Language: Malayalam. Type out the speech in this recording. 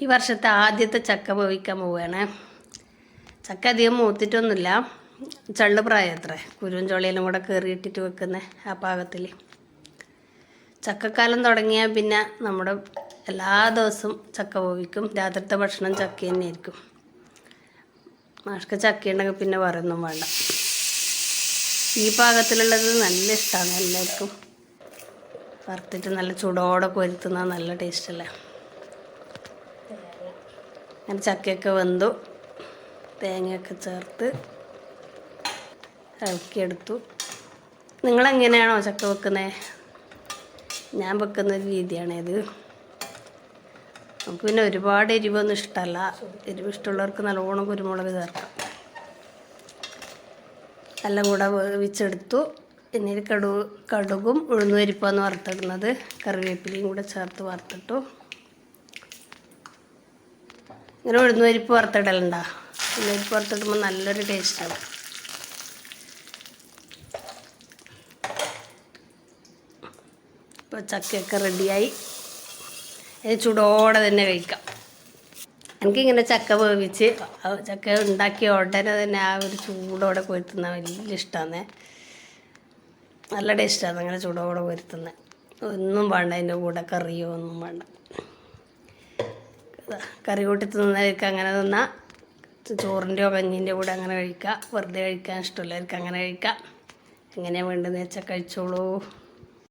ഈ വർഷത്തെ ആദ്യത്തെ ചക്ക വേവിക്കാൻ പോവുകയാണ്. ചക്ക അധികം മൂത്തിട്ടൊന്നുമില്ല. ചള്ളുപ്രായം അത്ര കുരുവും ചൊളിയെല്ലാം കൂടെ കയറിയിട്ടിട്ട് വെക്കുന്ന ആ പാകത്തിൽ ചക്കക്കാലം തുടങ്ങിയാൽ പിന്നെ നമ്മുടെ എല്ലാ ദിവസവും ചക്ക വേവിക്കും രാത്രിത്തെ ഭക്ഷണം ചക്ക തന്നെ ആയിരിക്കും മാഷ്ക്ക് ചക്ക ഉണ്ടെങ്കിൽ പിന്നെ പറയൊന്നും വേണ്ട. ഈ പാകത്തിലുള്ളത് നല്ല ഇഷ്ടമാണ് എല്ലാവർക്കും. വറുത്തിട്ട് നല്ല ചൂടോടെ കൊരുത്തുന്ന നല്ല ടേസ്റ്റല്ലേ. അങ്ങനെ ചക്കയൊക്കെ വെന്തു. തേങ്ങയൊക്കെ ചേർത്ത് ഇളക്കിയെടുത്തു. നിങ്ങളെങ്ങനെയാണോ ചക്ക വെക്കുന്നത് ഞാൻ വെക്കുന്ന ഒരു രീതിയാണേത്. നമുക്ക് പിന്നെ ഒരുപാട് എരിവൊന്നും ഇഷ്ടമല്ല എരിവ് ഇഷ്ടമുള്ളവർക്ക് നല്ലോണം കുരുമുളക് ചേർക്കാം. എല്ലാം കൂടെ വേവിച്ചെടുത്തു. പിന്നെ കടു കടുകും ഉഴുന്നുപരിപ്പാന്ന് വറുത്തിടുന്നത്. കറിവേപ്പിലയും കൂടെ ചേർത്ത് വറുത്തിട്ടു. ഇങ്ങനെ ഉഴുന്ന് പരിപ്പ് വറുത്തിടലുണ്ടോ. വറുത്തിടലുണ്ടാ ഉഴുന്നുപരിപ്പ് വറുത്തിടുമ്പോൾ നല്ലൊരു ടേസ്റ്റാണ്. ഇപ്പോൾ ചക്കയൊക്കെ റെഡിയായി. ഇത് ചൂടോടെ തന്നെ കഴിക്കാം. എനിക്കിങ്ങനെ ചക്ക വേവിച്ച് ചക്ക ഉണ്ടാക്കിയ ഉടനെ തന്നെ ആ ഒരു ചൂടോടെ കൊരുത്തുന്ന വലിയ ഇഷ്ടമാണ് നല്ല ടേസ്റ്റാണ് അങ്ങനെ ചൂടോടെ കൊരുത്തുന്നത് ഒന്നും വേണ്ട അതിന്റെ കൂടെ കറിയോ ഒന്നും വേണ്ട. കറി കൂട്ടി തിന്നവർക്ക് അങ്ങനെ തിന്നാം. ചോറിന്റെയോ കഞ്ഞീന്റെയോ കൂടെ അങ്ങനെ കഴിക്കാം. വെറുതെ കഴിക്കാൻ ഇഷ്ടമുള്ളവർക്ക് അങ്ങനെ കഴിക്കാം. എങ്ങനെയാണ് വേണ്ടതെന്ന് വെച്ചാൽ കഴിച്ചോളൂ.